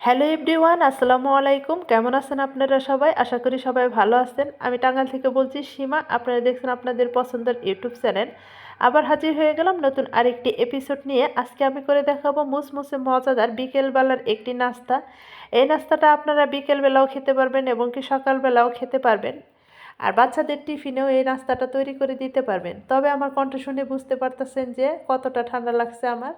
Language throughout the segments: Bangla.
হ্যালো এভরিওয়ান আসসালামু আলাইকুম। কেমন আছেন আপনারা সবাই? আশা করি সবাই ভালো আছেন। আমি টাঙ্গাল থেকে বলছি সীমা। আপনারা দেখছেন আপনাদের পছন্দের ইউটিউব চ্যানেল। আবার হাজির হয়ে গেলাম নতুন আরেকটি এপিসোড নিয়ে। আজকে আমি করে দেখাবো মুসমুসে মজাদার বিকেলবেলার একটি নাস্তা। এই নাস্তাটা আপনারা বিকেলবেলাও খেতে পারবেন এবং কি সকালবেলাও খেতে পারবেন। আর বাচ্চাদের টিফিনেও এই নাস্তাটা তৈরি করে দিতে পারবেন। তবে আমার কণ্ঠ শুনে বুঝতে পারতেছেন যে কতটা ঠান্ডা লাগছে আমার।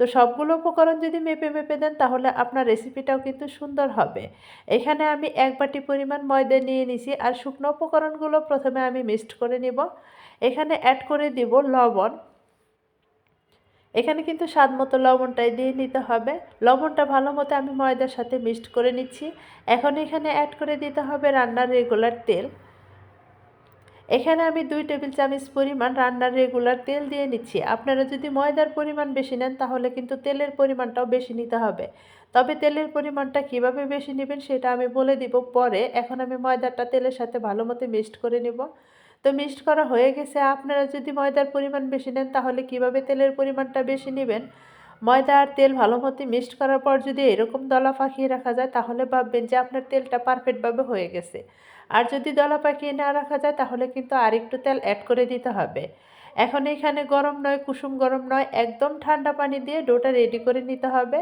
তো সবগুলো উপকরণ যদি মেপে মেপে দেন তাহলে আপনার রেসিপিটাও কিন্তু সুন্দর হবে। এখানে আমি এক বাটি পরিমাণ ময়দা নিয়ে নিছি আর শুকনো উপকরণগুলো প্রথমে আমি মিক্সড করে নিব। এখানে অ্যাড করে দিব লবণ। এখানে কিন্তু স্বাদ মতো লবণটাই দিয়ে নিতে হবে। লবণটা ভালো মতো আমি ময়দার সাথে মিক্সড করে নিচ্ছি। এখন এখানে অ্যাড করে দিতে হবে রান্নার রেগুলার তেল। এখানে আমি দুই টেবিল চামচ পরিমাণ রান্নার রেগুলার তেল দিয়ে নিচ্ছি। আপনারা যদি ময়দার পরিমাণ বেশি নেন, তাহলে কিন্তু তেলের পরিমাণটাও বেশি নিতে হবে। তবে তেলের পরিমাণটা কীভাবে বেশি নেবেন, সেটা আমি বলে দিব পরে। এখন আমি ময়দাটা তেলের সাথে ভালো মতো মিক্সড করে নেব। তো মিক্সড করা হয়ে গেছে। আপনারা যদি ময়দার পরিমাণ বেশি নেন, তাহলে কীভাবে তেলের পরিমাণটা বেশি নেবেন? ময়দা আর তেল ভালো মতো মিক্সড করার পর যদি এরকম দলা পাকিয়ে রাখা যায়, তাহলে ভাববেন যে আপনার তেলটা পারফেক্টভাবে হয়ে গেছে। আর যদি দলা পাকিয়ে না রাখা যায়, তাহলে কিন্তু আরেকটু তেল অ্যাড করে দিতে হবে। এখন এখানে গরম নয়, কুসুম গরম নয়, একদম ঠান্ডা পানি দিয়ে ডোটা রেডি করে নিতে হবে।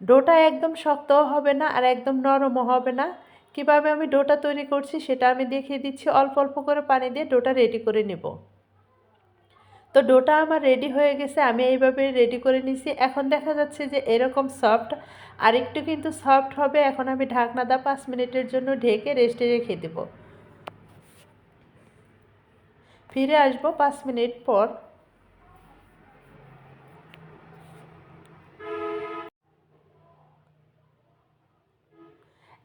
ডোটা একদম শক্তও হবে না আর একদম নরমও হবে না। কীভাবে আমি ডোটা তৈরি করছি, সেটা আমি দেখিয়ে দিচ্ছি। অল্প অল্প করে পানি দিয়ে ডোটা রেডি করে নেব। তো ডোটা আমার রেডি হয়ে গেছে, আমি এইভাবে রেডি করে নিছি। এখন দেখা যাচ্ছে যে এরকম সফট আর একটু কিন্তু সফট হবে, এখন আমি ঢাকনা দা পাঁচ মিনিটের জন্য ঢেকে রেস্টে রেখে দেব। ফিরে আসব পাঁচ মিনিট পর।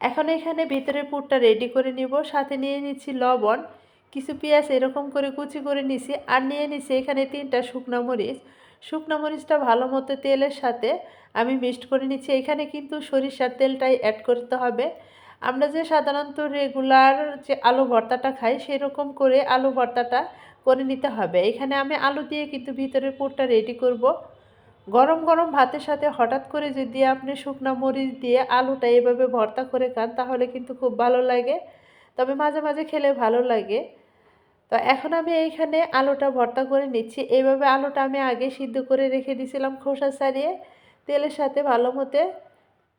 এখন এখানে ভিতরের পুরটা রেডি করে নিব, সাথে নিয়ে নিচ্ছি লবণ। কিছু পেঁয়াজ এরকম করে কুচি করে নিছি আর নিয়ে নিছি এখানে তিনটা শুকনো মরিচ। শুকনো মরিচটা ভালো মতো তেলের সাথে আমি মিক্সড করে নিচ্ছি। এখানে কিন্তু সরিষার তেলটাই অ্যাড করতে হবে। আমরা যে সাধারণত রেগুলার যে আলু ভর্তাটা খাই, সেরকম করে আলু ভর্তাটা করে নিতে হবে। এখানে আমি আলু দিয়ে কিন্তু ভিতরের পুরটা রেডি করব। গরম গরম ভাতের সাথে হঠাৎ করে যদি আপনি শুকনো মরিচ দিয়ে আলুটা এভাবে ভর্তা করে খান, তাহলে কিন্তু খুব ভালো লাগে। তবে মাঝে মাঝে খেলে ভালো লাগে। তো এখন আমি এইখানে আলুটা ভর্তা করে নিচ্ছি। এইভাবে আলুটা আমি আগে সিদ্ধ করে রেখে দিয়েছিলাম খোসা ছাড়িয়ে তেলের সাথে ভালো মতে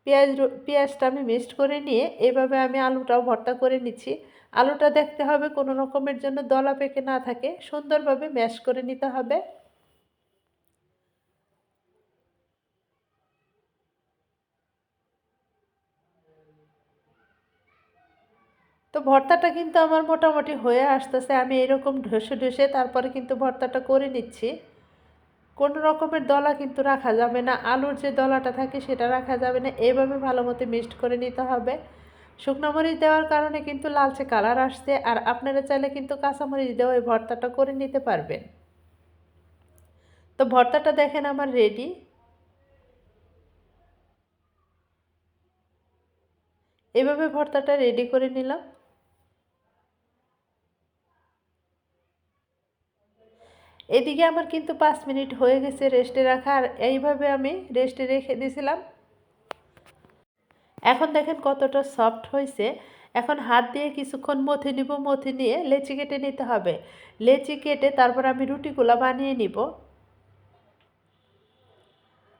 পেঁয়াজ পেঁয়াজটা আমি মিক্সড করে নিয়ে এভাবে আমি আলুটাও ভর্তা করে নিচ্ছি। আলুটা দেখতে হবে কোনো রকমের জন্য দলা পেকে না থাকে, সুন্দরভাবে ম্যাশ করে নিতে হবে। তো ভর্তাটা কিন্তু আমার মোটামুটি হয়ে আসতেছে। আমি এরকম ঢসে ঢসে তারপরে কিন্তু ভর্তাটা করে নিচ্ছি। কোনো রকমের দলা কিন্তু রাখা যাবে না। আলুর যে দলাটা থাকে সেটা রাখা যাবে না। এইভাবে ভালো মতো মিক্সড করে নিতে হবে। শুকনো মরিচ দেওয়ার কারণে কিন্তু লালচে কালার আসছে। আর আপনারা চাইলে কিন্তু কাঁচামরিচ দেওয়া এই ভর্তাটা করে নিতে পারবেন। তো ভর্তাটা দেখেন আমার রেডি এভাবে ভর্তাটা রেডি করে নিলাম। এদিকে আমার কিন্তু পাঁচ মিনিট হয়ে গেছে রেস্টে রাখা, আর এইভাবে আমি রেস্টে রেখে দিয়েছিলাম। এখন দেখেন কতটা সফট হয়েছে। এখন হাত দিয়ে কিছুক্ষণ মথে নিব, মথে নিয়ে লেচি কেটে নিতে হবে। লেচি কেটে তারপর আমি রুটিগুলো বানিয়ে নিব।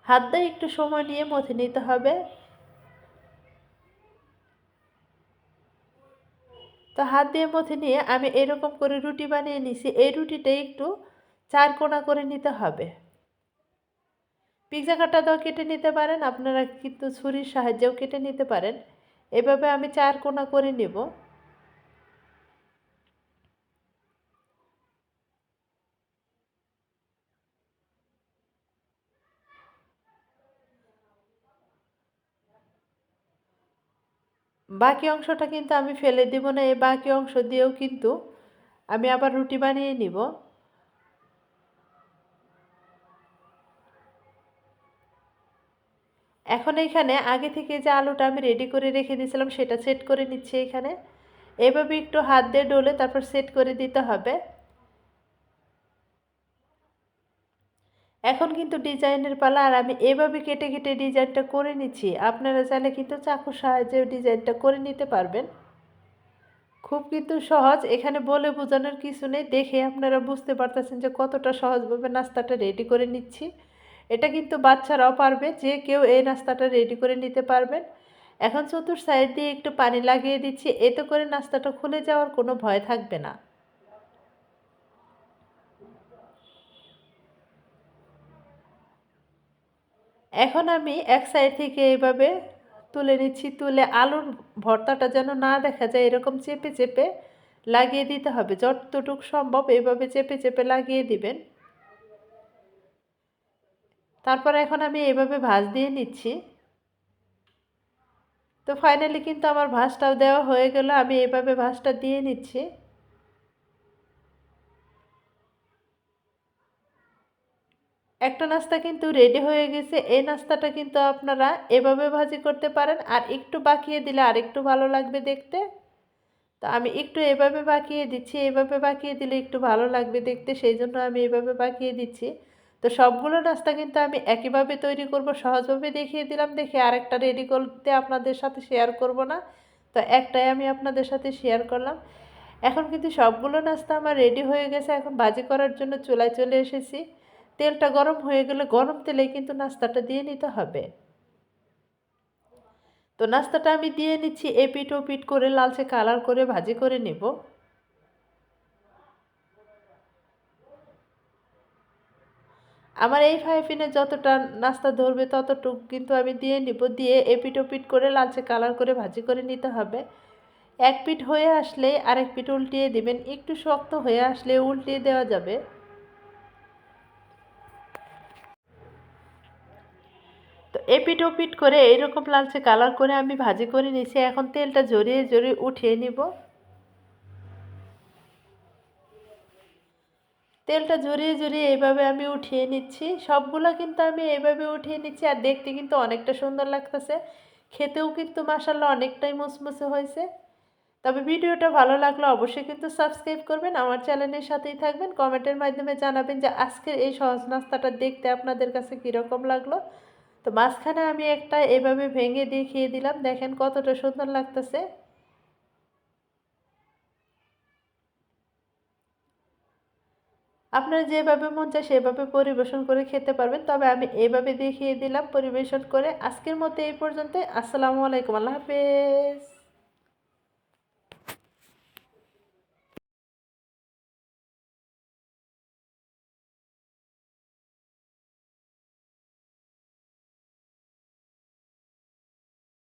হাত দিয়ে একটু সময় নিয়ে মথে নিতে হবে। তো হাত দিয়ে মথে নিয়ে আমি এরকম করে রুটি বানিয়ে নিছি। এই রুটিটা একটু চার কোনা করে নিতে হবে। পিৎজা কাটা দাও কেটে নিতে পারেন, আপনারা কিন্তু ছুরির সাহায্যেও কেটে নিতে পারেন। এভাবে আমি চার কোনা করে নেব। বাকি অংশটা কিন্তু আমি ফেলে দিব না, এই বাকি অংশ দিয়েও কিন্তু আমি আবার রুটি বানিয়ে নিব। এখন এখানে আগে থেকে যে আলুটা আমি রেডি করে রেখে দিয়েছিলাম, সেটা সেট করে নিচ্ছি এখানে। এভাবে একটু হাত দিয়ে ডলে তারপর সেট করে দিতে হবে। এখন কিন্তু ডিজাইনের পালা, আর আমি এভাবে কেটে কেটে ডিজাইনটা করে নিচ্ছি। আপনারা চাইলে কিন্তু চাকুর সাহায্যে ডিজাইনটা করে নিতে পারবেন। খুব কিন্তু সহজ, এখানে বলে বোঝানোর কিছু নেই। দেখে আপনারা বুঝতে পারতেছেন যে কতটা সহজভাবে নাস্তাটা রেডি করে নিচ্ছি। এটা কিন্তু বাচ্চারাও পারবে যে কেউ এই নাস্তাটা রেডি করে নিতে পারবেন। এখন চতুর সাইড দিয়ে একটু পানি লাগিয়ে দিচ্ছি, এতে করে নাস্তাটা খুলে যাওয়ার কোনো ভয় থাকবে না। এখন আমি এক সাইড থেকে এইভাবে তুলে নিচ্ছি, তুলে আলুর ভর্তাটা যেন না দেখা যায়, এরকম চেপে চেপে লাগিয়ে দিতে হবে। যতটুকু সম্ভব এইভাবে চেপে চেপে লাগিয়ে দিবেন। তারপর এখন আমি এভাবে ভাজ দিয়ে নিচ্ছি। তো ফাইনালি কিন্তু আমার ভাজটাও দেওয়া হয়ে গেল, আমি এভাবে ভাজটা দিয়ে নিচ্ছি। একটা নাস্তা কিন্তু রেডি হয়ে গেছে, এই নাস্তাটা কিন্তু আপনারা এভাবে ভাজি করতে পারেন আর একটু বাকিয়ে দিলে আর একটু ভালো লাগবে দেখতে। তো আমি একটু এভাবে বাকিয়ে দিচ্ছি, এভাবে বাকিয়ে দিলে একটু ভালো লাগবে দেখতে, সেই জন্য আমি এভাবে বাকিয়ে দিচ্ছি। তো সবগুলো নাস্তা কিন্তু আমি একইভাবে তৈরি করব, সহজভাবে দেখিয়ে দিলাম। দেখে আরেকটা রেডি করতে আপনাদের সাথে শেয়ার করব না। তো একটাই আমি আপনাদের সাথে শেয়ার করলাম। এখন কিন্তু সবগুলো নাস্তা আমার রেডি হয়ে গেছে। এখন বাজি করার জন্য চুলায় চলে এসেছি। তেলটা গরম হয়ে গেলে গরম তেলে কিন্তু নাস্তাটা দিয়ে নিতে হবে। তো নাস্তাটা আমি দিয়ে নিচ্ছি এপিট ওপিট করে, লালচে কালার করে ভাজি করে নেব। আমার এই ফাইফিনে যতটা নাস্তা ধরবে ততটুক কিন্তু আমি দিয়ে নিব। দিয়ে এপিট ওপিট করে লালচে কালার করে ভাজি করে নিতে হবে। এক পিঠ হয়ে আসলে আরেক পিঠ উল্টিয়ে দিবেন। একটু শক্ত হয়ে আসলে উল্টিয়ে দেওয়া যাবে। তো এপিট ওপিট করে এইরকম লালচে কালার করে আমি ভাজি করে নিয়েছি। এখন তেলটা জড়িয়ে জড়িয়ে উঠিয়ে নিব। তেলটা জড়িয়ে জড়িয়ে এইভাবে আমি উঠিয়ে নিচ্ছি। সবগুলো কিন্তু আমি এইভাবে উঠিয়ে নিচ্ছি আর দেখতে কিন্তু অনেকটা সুন্দর লাগতেছে। খেতেও কিন্তু মাসাল্লাহ অনেকটাই মুসমুসে হয়েছে। তবে ভিডিওটা ভালো লাগলে অবশ্যই কিন্তু সাবস্ক্রাইব করবেন, আমার চ্যানেলের সাথেই থাকবেন। কমেন্টের মাধ্যমে জানাবেন যে আজকের এই সহজ নাস্তাটা দেখতে আপনাদের কাছে কীরকম লাগল। তো মাঝখানে আমি একটা এভাবে ভেঙে দেখিয়ে দিলাম। দেখেন কতটা সুন্দর লাগতেছে। আপনারা যেভাবে মন চায় সেভাবে পরিবেশন করে খেতে পারবেন। তবে আমি এইভাবে দেখিয়ে দিলাম পরিবেশন করে। আজকের মতো এই পর্যন্ত আসসালামু আলাইকুম। আল্লাহ হাফেজ।